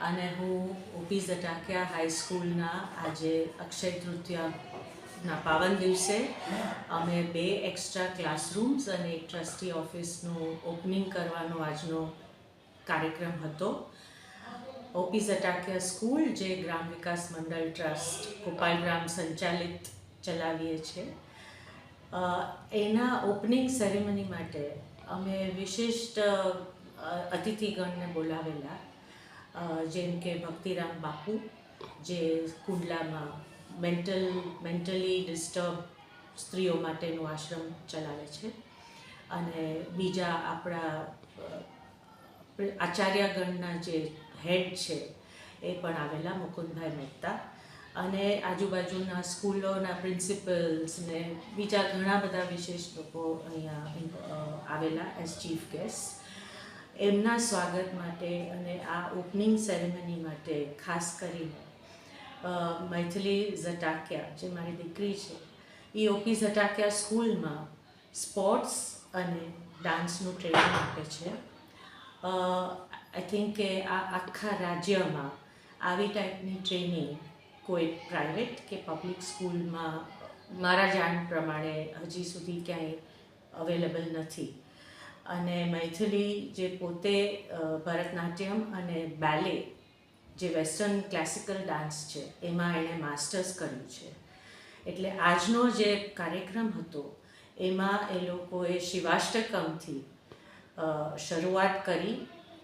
અને હું ઓપી ઝટાકિયા હાઈસ્કૂલના આજે અક્ષય તૃતીયાના પાવન દિવસે અમે બે એક્સ્ટ્રા ક્લાસરૂમ્સ અને એક ટ્રસ્ટી ઓફિસનું ઓપનિંગ કરવાનો આજનો કાર્યક્રમ હતો. ઓપી ઝટાકિયા સ્કૂલ જે ગ્રામ વિકાસ મંડળ ટ્રસ્ટ ગોપાલ ગ્રામ સંચાલિત ચલાવીએ છીએ. એના ઓપનિંગ સેરેમની માટે અમે વિશિષ્ટ અતિથિગણને બોલાવેલા. જેમ કે ભક્તિરામ બાપુ, જે કુંડલામાં મેન્ટલ મેન્ટલી ડિસ્ટર્બ સ્ત્રીઓ માટેનું આશ્રમ ચલાવે છે. અને બીજા આપણા આચાર્યગણના જે હેડ છે, એ પણ આવેલા મુકુંદભાઈ મહેતા. અને આજુબાજુના સ્કૂલોના પ્રિન્સિપલ્સને બીજા ઘણા બધા વિશેષ લોકો અહીંયા આવેલા એઝ ચીફ ગેસ્ટ એમના સ્વાગત માટે અને આ ઓપનિંગ સેરેમની માટે ખાસ કરીને મૈથિલી ઝટાકિયા, જે મારી દીકરી છે એ ઓપી ઝટાકિયા સ્કૂલમાં સ્પોર્ટ્સ અને ડાન્સનું ટ્રેનિંગ આપે છે. આઈ થિંક કે આ આખા રાજ્યમાં આવી ટાઈપની ટ્રેનિંગ કોઈ પ્રાઇવેટ કે પબ્લિક સ્કૂલમાં મારા જાણ પ્રમાણે હજી સુધી ક્યાંય અવેલેબલ નથી. અને મૈથિલી જે પોતે ભરતનાટ્યમ અને બેલે જે વેસ્ટર્ન ક્લાસિકલ ડાન્સ છે, એમાં એણે માસ્ટર્સ કર્યું છે. એટલે આજનો જે કાર્યક્રમ હતો, એમાં એ લોકોએ શિવાષ્ટકમથી શરૂઆત કરી,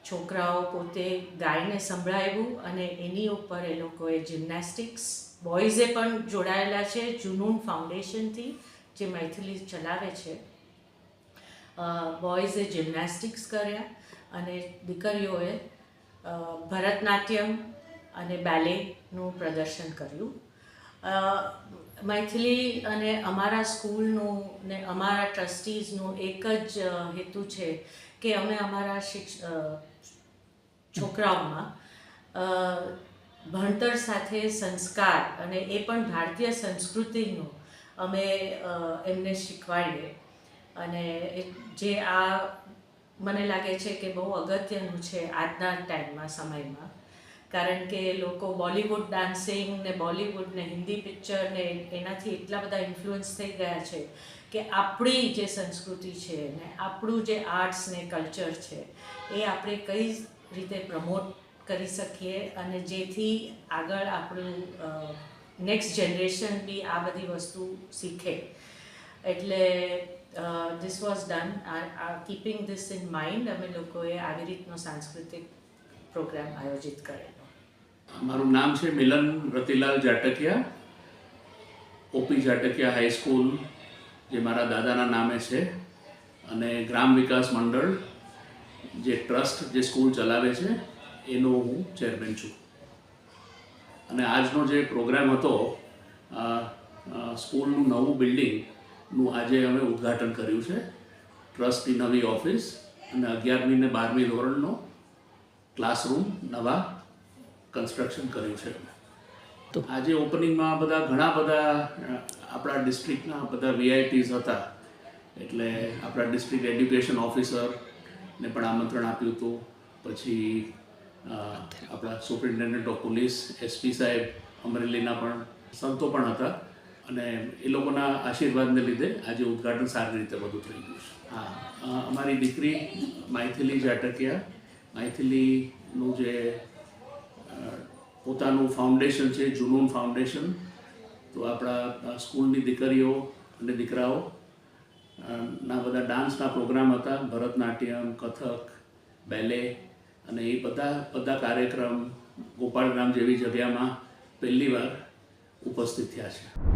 છોકરાઓ પોતે ગાયને સંભળાવ્યું અને એની ઉપર એ લોકોએ જિમ્નેસ્ટિક્સ બોયઝે પણ જોડાયેલા છે, જુનૂન ફાઉન્ડેશનથી જે મૈથિલી ચલાવે છે. બોયઝે જિમ્નાસ્ટિક્સ કર્યા અને દીકરીઓએ ભરતનાટ્યમ અને બેલેનું પ્રદર્શન કર્યું. મૈથિલી અને અમારા સ્કૂલનું ને અમારા ટ્રસ્ટીઝનું એક જ હેતુ છે કે અમે અમારા શિક્ષ છોકરાઓમાં ભણતર સાથે સંસ્કાર અને એ પણ ભારતીય સંસ્કૃતિનું અમે એમને શીખવાડીએ. અને જે આ મને લાગે છે કે બહુ અગત્યનું છે આજના ટાઈમમાં, સમયમાં. કારણ કે લોકો બોલિવૂડ ડાન્સિંગ ને બોલિવૂડ ને હિન્દી પિક્ચર ને એનાથી એટલા બધા ઇન્ફ્લુઅન્સ થઈ ગયા છે કે આપણી જે સંસ્કૃતિ છે ને આપણું જે આર્ટ્સ ને કલ્ચર છે એ આપણે કઈ રીતે પ્રમોટ કરી શકીએ અને જેથી આગળ આપણું નેક્સ્ટ જનરેશન બી આ બધી વસ્તુ શીખે. એટલે this was done keeping this in mind અમે લોકોએ આવી રીતનો સાંસ્કૃતિક પ્રોગ્રામ આયોજિત કરેલો મારું નામ છે Milan Ratilal Jatakiya, OP Jatakiya high school જે મારા દાદાના નામે છે, અને ગ્રામ વિકાસ મંડળ, જે ટ્રસ્ટ, જે સ્કૂલ ચલાવે છે, એનો હું ચેરમેન છું. અને આજનો જે પ્રોગ્રામ હતો સ્કૂલનું નવું બિલ્ડિંગનું આજે અમે ઉદ્ઘાટન કર્યું છે. ટ્રસ્ટની નવી ઓફિસ અને અગિયારમી ને બારમી ધોરણનો ક્લાસરૂમ નવા કન્સ્ટ્રક્શન કર્યું છે. તો આજે ઓપનિંગમાં બધા ઘણા બધા આપણા ડિસ્ટ્રિક્ટના બધા વીઆઈપીસ હતા. એટલે આપણા ડિસ્ટ્રિક્ટ એડ્યુકેશન ઓફિસરને પણ આમંત્રણ આપ્યું હતું. પછી આપણા સુપ્રિન્ટેન્ડન્ટ ઓફ પોલીસ એસપી સાહેબ અમરેલીના પણ સંતો પણ હતા. અને એ લોકોના આશીર્વાદને લીધે આજે ઉદ્ઘાટન સારી રીતે બધું થઈ ગયું છે. હા. અમારી દીકરી માઇથિલી જાટકિયા માઇથિલીનું જે પોતાનું ફાઉન્ડેશન છે જુનૂન ફાઉન્ડેશન તો આપણા સ્કૂલની દીકરીઓ અને દીકરાઓ ના બધા ડાન્સના પ્રોગ્રામ હતા ભરતનાટ્યમ કથક બેલે અને એ બધા બધા કાર્યક્રમ ગોપાળગ્રામ જેવી જગ્યામાં પહેલીવાર ઉપસ્થિત થયા છે.